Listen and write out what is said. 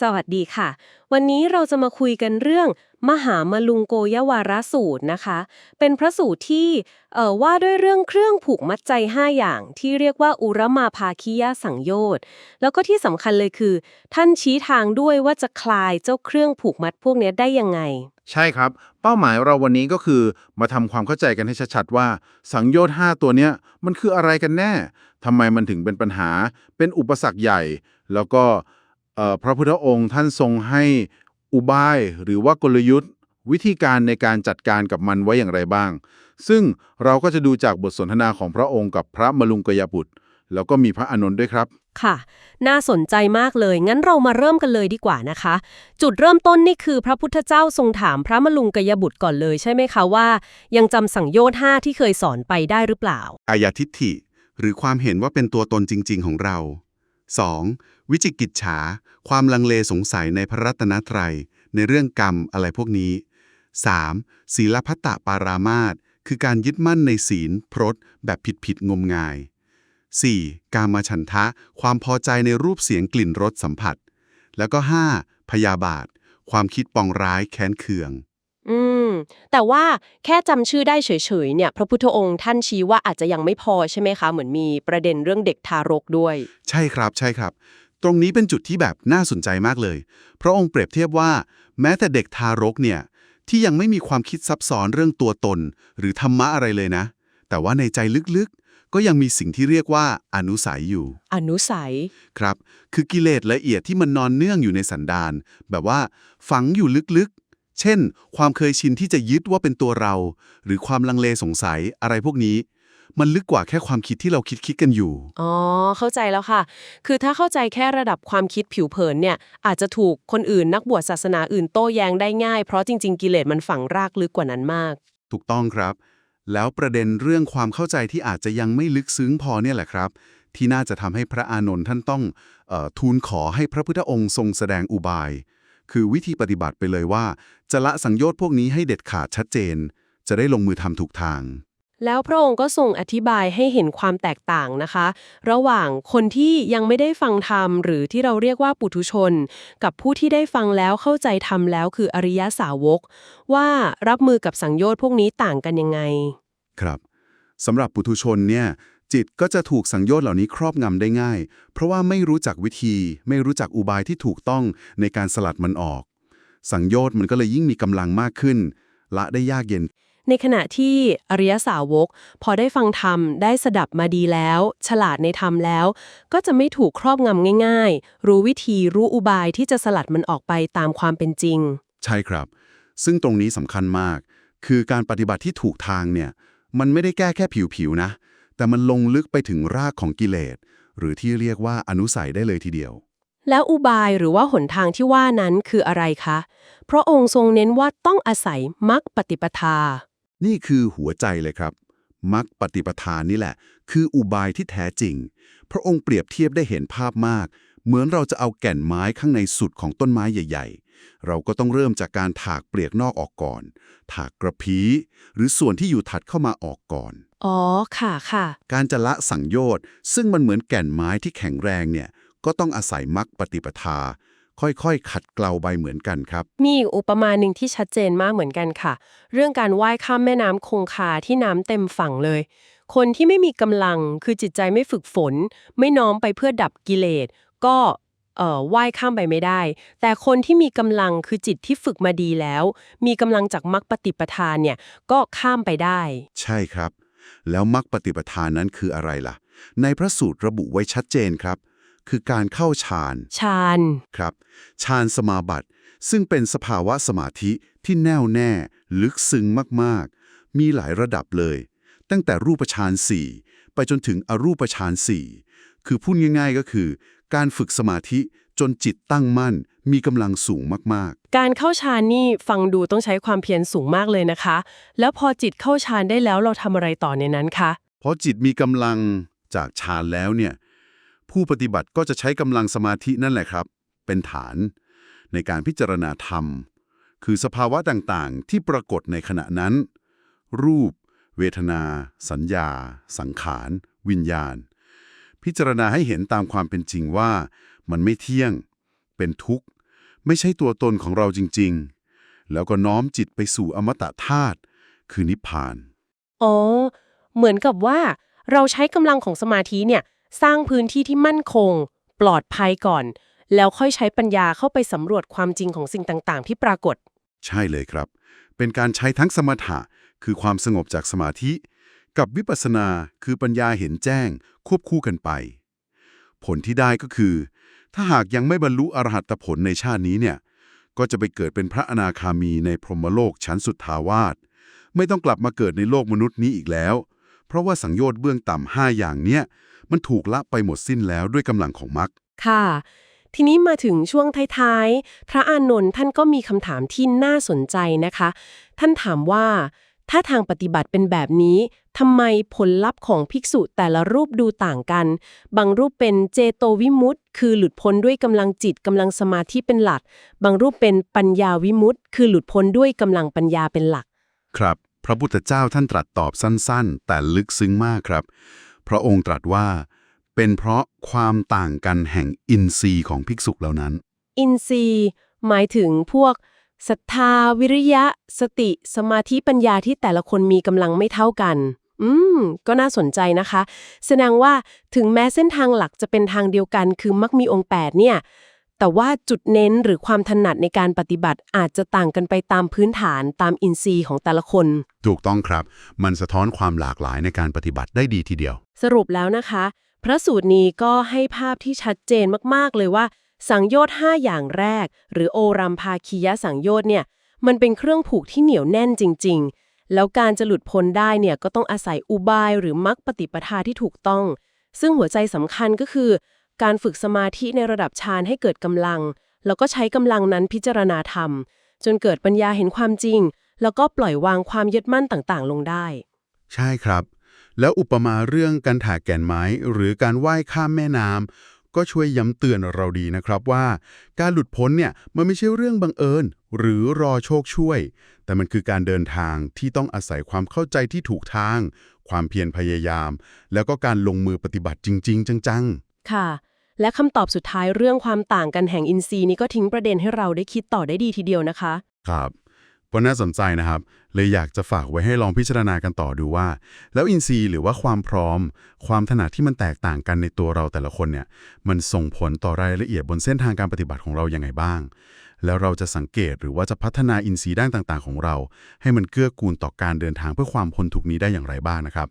สวัสดีค่ะ วันนี้เราจะมาคุยกันเรื่อง มหามลุงโกยวาระสูตรนะคะ เป็นพระสูตรที่เอ่อว่าด้วยเรื่องเครื่องผูกมัดใจ 5 อย่างที่เรียกว่าอุรมาภาคียสังโยชน์แล้วก็ที่สำคัญเลยคือ ท่านชี้ทางด้วยว่าจะคลายเจ้าเครื่องผูกมัดพวกนี้ได้ยังไง ใช่ครับ เป้าหมายเราวันนี้ก็คือมาทำความเข้าใจกันให้ชัดๆว่า สังโยชน์5ตัวเนี้ยมันคืออะไรกันแน่ทำไมมันถึงเป็นปัญหา เป็นอุปสรรคใหญ่ แล้วก็ พระพุทธองค์ท่านทรงให้อุบายหรือว่ากลยุทธ์ วิธีการในการจัดการกับมันไว้อย่างไรบ้าง ซึ่งเราก็จะดูจากบทสนทนาของพระองค์กับพระมลุงกยบุตร แล้วก็มีพระอานนท์ด้วยครับ ค่ะ น่าสนใจมากเลย งั้นเรามาเริ่มกันเลยดีกว่านะคะ จุดเริ่มต้นนี่คือพระพุทธเจ้าทรงถามพระมลุงกยบุตรก่อนเลยใช่ไหมคะว่า ยังจำสังโยชน์ห้าที่เคยสอนไปได้หรือเปล่า อายทิฏฐิ หรือความเห็นว่าเป็นตัวตนจริง ๆ ของเรา 2. วิจิกิจฉา ความลังเลสงสัยในพระรัตนตรัย ในเรื่องกรรมอะไรพวกนี้ 3. ศีลพัตตปารามาตคือการยึดมั่นในศีลพรตแบบผิดๆงมงาย 4. กามฉันทะ ความพอใจในรูปเสียงกลิ่นรสสัมผัส แล้วก็ 5. พยาบาท ความคิดปองร้ายแค้นเคือง อืม แต่ว่าแค่จำชื่อได้เฉยๆเนี่ย พระพุทธองค์ท่านชี้ว่าอาจจะยังไม่พอใช่ไหมคะ เหมือนมีประเด็นเรื่องเด็กทารกด้วย ใช่ครับใช่ครับ ตรงนี้เป็นจุดที่แบบน่าสนใจมากเลยพระองค์เปรียบเทียบว่า แม้แต่เด็กทารกเนี่ย ที่ยังไม่มีความคิดซับซ้อนเรื่องตัวตน หรือธรรมะอะไรเลยนะ แต่ว่าในใจลึกๆ ก็ยังมีสิ่งที่เรียกว่าอนุสัยอยู่ อนุสัย ครับ คือกิเลสละเอียดที่มันนอนเนื่องอยู่ในสันดานแบบว่าฝังอยู่ลึกๆ เช่น ความเคยชินที่จะยึดว่าเป็นตัวเรา หรือความลังเลสงสัยอะไรพวกนี้ มันลึกกว่าแค่ความคิดที่เราคิดคิดๆกันอยู่ อ๋อ เข้าใจแล้วค่ะ คือถ้าเข้าใจแค่ระดับความคิดผิวเผินเนี่ย อาจจะถูกคนอื่นนักบวชศาสนาอื่นโต้แย้งได้ง่าย เพราะจริง ๆ กิเลสมันฝังรากลึกกว่านั้นมาก ถูกต้องครับ แล้วประเด็นเรื่องความเข้าใจที่อาจจะยังไม่ลึกซึ้งพอเนี่ยแหละครับ ที่น่าจะทำให้พระอานนท์ท่านต้องเออทูลขอให้พระพุทธองค์ทรงแสดงอุบาย คือวิธีปฏิบัติไปเลยว่า จะละสังโยชน์พวกนี้ให้เด็ดขาดชัดเจน จะได้ลงมือทำถูกทาง แล้วพระองค์ก็ทรงอธิบายให้เห็นความแตกต่างนะคะ ระหว่างคนที่ยังไม่ได้ฟังธรรม หรือที่เราเรียกว่าปุถุชน กับผู้ที่ได้ฟังแล้วเข้าใจธรรมแล้วคืออริยสาวก ว่ารับมือกับสังโยชน์พวกนี้ต่างกันยังไง ครับสำหรับปุถุชนเนี่ย จิตก็จะถูกสังโยชน์เหล่านี้ครอบงำได้ง่าย เพราะว่าไม่รู้จักวิธี ไม่รู้จักอุบายที่ถูกต้องในการสลัดมันออก สังโยชน์มันก็เลยยิ่งมีกำลังมากขึ้น ละได้ยากเย็น ในขณะที่อริยสาวก พอได้ฟังธรรม ได้สดับมาดีแล้ว ฉลาดในธรรมแล้ว ก็จะไม่ถูกครอบงำง่าย ๆ รู้วิธีรู้อุบายที่จะสลัดมันออกไปตามความเป็นจริง ใช่ครับ ซึ่งตรงนี้สำคัญมาก คือการปฏิบัติที่ถูกทางเนี่ยมันไม่ได้แก้แค่ผิวๆนะ แต่มันลงลึกไปถึงรากของกิเลส หรือที่เรียกว่าอนุสัยได้เลยทีเดียว แล้วอุบายหรือว่าหนทางที่ว่านั้นคืออะไรคะเพราะองค์ทรงเน้นว่าต้องอาศัยมรรคปฏิปทา นี่คือหัวใจเลยครับมรรคปฏิปทานนี่แหละ คืออุบายที่แท้จริง พระองค์เปรียบเทียบได้เห็นภาพมาก เหมือนเราจะเอาแก่นไม้ข้างในสุดของต้นไม้ใหญ่ ๆ เราก็ต้องเริ่มจากการถากเปลือกนอกออกก่อน ถากกระพี้ หรือส่วนที่อยู่ถัดเข้ามาออกก่อน อ๋อ ค่ะค่ะ การจะละสังโยชน์ซึ่งมันเหมือนแก่นไม้ที่แข็งแรงเนี่ย ก็ต้องอาศัยมรรคปฏิปทา ค่อยๆ ขัดเกลาใบเหมือนกันครับ มีอีกอุปมาหนึ่งที่ชัดเจนมากเหมือนกันค่ะ เรื่องการว่ายข้ามแม่น้ำคงคาที่น้ำเต็มฝั่งเลยคนที่ไม่มีกำลังคือจิตใจไม่ฝึกฝน ไม่น้อมไปเพื่อดับกิเลส ก็เอ่อว่ายข้ามไปไม่ได้ แต่คนที่มีกำลังคือจิตที่ฝึกมาดีแล้ว มีกำลังจากมรรคปฏิปทานเนี่ยก็ข้ามไปได้ ใช่ครับ แล้วมรรคปฏิปทานนั้นคืออะไรล่ะ ในพระสูตรระบุไว้ชัดเจนครับ คือการเข้าฌานฌานครับฌานสมาบัติ ซึ่งเป็นสภาวะสมาธิที่แน่วแน่ ลึกซึ้งมากๆ มีหลายระดับเลย ตั้งแต่รูปฌานสี่ไปจนถึงอรูปฌานสี่ คือพูดง่าย ๆ ก็คือ การฝึกสมาธิจนจิตตั้งมั่น มีกำลังสูงมากการเข้าฌานนี่ฟังดูต้องใช้ความเพียรสูงมากเลยนะคะ แล้วพอจิตเข้าฌานได้แล้วเราทำอะไรต่อในนั้นคะๆเพราะจิตมีกำลังจากฌานแล้วเนี่ยผู้ปฏิบัติก็จะใช้กำลังสมาธินั่นแหละครับ เป็นฐาน ในการพิจารณาธรรม คือสภาวะต่างๆ ที่ปรากฏในขณะนั้น รูป เวทนา สัญญา สังขาร วิญญาณ พิจารณาให้เห็นตามความเป็นจริงว่า มันไม่เที่ยง เป็นทุกข์ ไม่ใช่ตัวตนของเราจริง ๆ แล้วก็น้อมจิตไปสู่อมตะธาตุคือนิพพาน อ๋อ เหมือนกับว่า เราใช้กำลังของสมาธิเนี่ย สร้างพื้นที่ที่มั่นคง ปลอดภัยก่อน แล้วค่อยใช้ปัญญาเข้าไปสำรวจความจริงของสิ่งต่างๆ ที่ปรากฏ ใช่เลยครับ เป็นการใช้ทั้งสมถะคือความสงบจากสมาธิ กับวิปัสสนาคือปัญญาเห็นแจ้ง ควบคู่กันไป ผลที่ได้ก็คือ ถ้าหากยังไม่บรรลุอรหัตผลในชาตินี้เนี่ยก็จะไปเกิดเป็นพระอนาคามีในพรหมโลกชั้นสุดทาวาสไม่ต้องกลับมาเกิดในโลกมนุษย์นี้อีกแล้ว เพราะว่าสังโยชน์เบื้องต่ำห้าอย่างเนี้ยมันถูกละไปหมดสิ้นแล้วด้วยกำลังของมรรคค่ะ ทีนี้มาถึงช่วงท้ายๆ พระอานนท์ท่านก็มีคำถามที่น่าสนใจนะคะ ท่านถามว่า ถ้าทางปฏิบัติเป็นแบบนี้ ทำไมผลลัพธ์ของภิกษุแต่ละรูปดูต่างกัน บางรูปเป็นเจโตวิมุตต์คือหลุดพ้นด้วยกำลังจิตกำลังสมาธิเป็นหลัก บางรูปเป็นปัญญาวิมุตต์คือหลุดพ้นด้วยกำลังปัญญาเป็นหลัก ครับ พระพุทธเจ้าท่านตรัสตอบสั้นๆ แต่ลึกซึ้งมากครับ พระองค์ตรัสว่า เป็นเพราะความต่างกันแห่งอินทรีย์ของภิกษุเหล่านั้น อินทรีย์ หมายถึงพวกศรัทธา วิริยะ สติ สมาธิปัญญาที่แต่ละคนมีกำลังไม่เท่ากัน อืม ก็น่าสนใจนะคะ แสดงว่าถึงแม้เส้นทางหลักจะเป็นทางเดียวกัน คือมักมีองค์ 8 เนี่ย แต่ว่าจุดเน้นหรือความถนัดในการปฏิบัติอาจจะต่างกันไปตามพื้นฐานตามอินทรีย์ของแต่ละคน ถูกต้องครับ มันสะท้อนความหลากหลายในการปฏิบัติได้ดีทีเดียว สรุปแล้วนะคะ พระสูตรนี้ก็ให้ภาพที่ชัดเจนมาก ๆ เลยว่า สังโยชน์5อย่างแรก หรือโอรัมภาคียะสังโยชน์เนี่ย มันเป็นเครื่องผูกที่เหนียวแน่นจริง ๆ แล้วการจะหลุดพ้นได้เนี่ยก็ต้องอาศัยอุบายหรือมรรคปฏิปทาที่ถูกต้อง ซึ่งหัวใจสำคัญก็คือ การฝึกสมาธิในระดับฌานให้เกิดกำลัง แล้วก็ใช้กำลังนั้นพิจารณาธรรม จนเกิดปัญญาเห็นความจริง แล้วก็ปล่อยวางความยึดมั่นต่างๆ ลงได้ ใช่ครับ แล้วอุปมาเรื่องการถ่าแก่นไม้ หรือการว่ายข้ามแม่น้ำ ก็ช่วยย้ำเตือนเราดีนะครับว่า การหลุดพ้นเนี่ยมันไม่ใช่เรื่องบังเอิญ หรือรอโชคช่วย แต่มันคือการเดินทางที่ต้องอาศัยความเข้าใจที่ถูกทาง ความเพียรพยายาม แล้วก็การลงมือปฏิบัติจริง ๆ จังค่ะ และคำตอบสุดท้ายเรื่องความต่างกันแห่งอินทรีย์นี้ก็ทิ้งประเด็นให้เราได้คิดต่อได้ดีทีเดียวนะคะๆครับ ก็น่าสนใจนะครับ เลยอยากจะฝากไว้ให้ลองพิจารณากันต่อดูว่า แล้วอินทรีย์หรือว่าความพร้อม ความถนัดที่มันแตกต่างกันในตัวเราแต่ละคนเนี่ย มันส่งผลต่อรายละเอียดบนเส้นทางการปฏิบัติของเราอย่างไงบ้าง แล้วเราจะสังเกตหรือว่าจะพัฒนาอินทรีย์ด้านต่างๆ ของเรา ให้มันเกื้อกูลต่อการเดินทางเพื่อความพ้นทุกนี้ได้อย่างไรบ้างนะครับ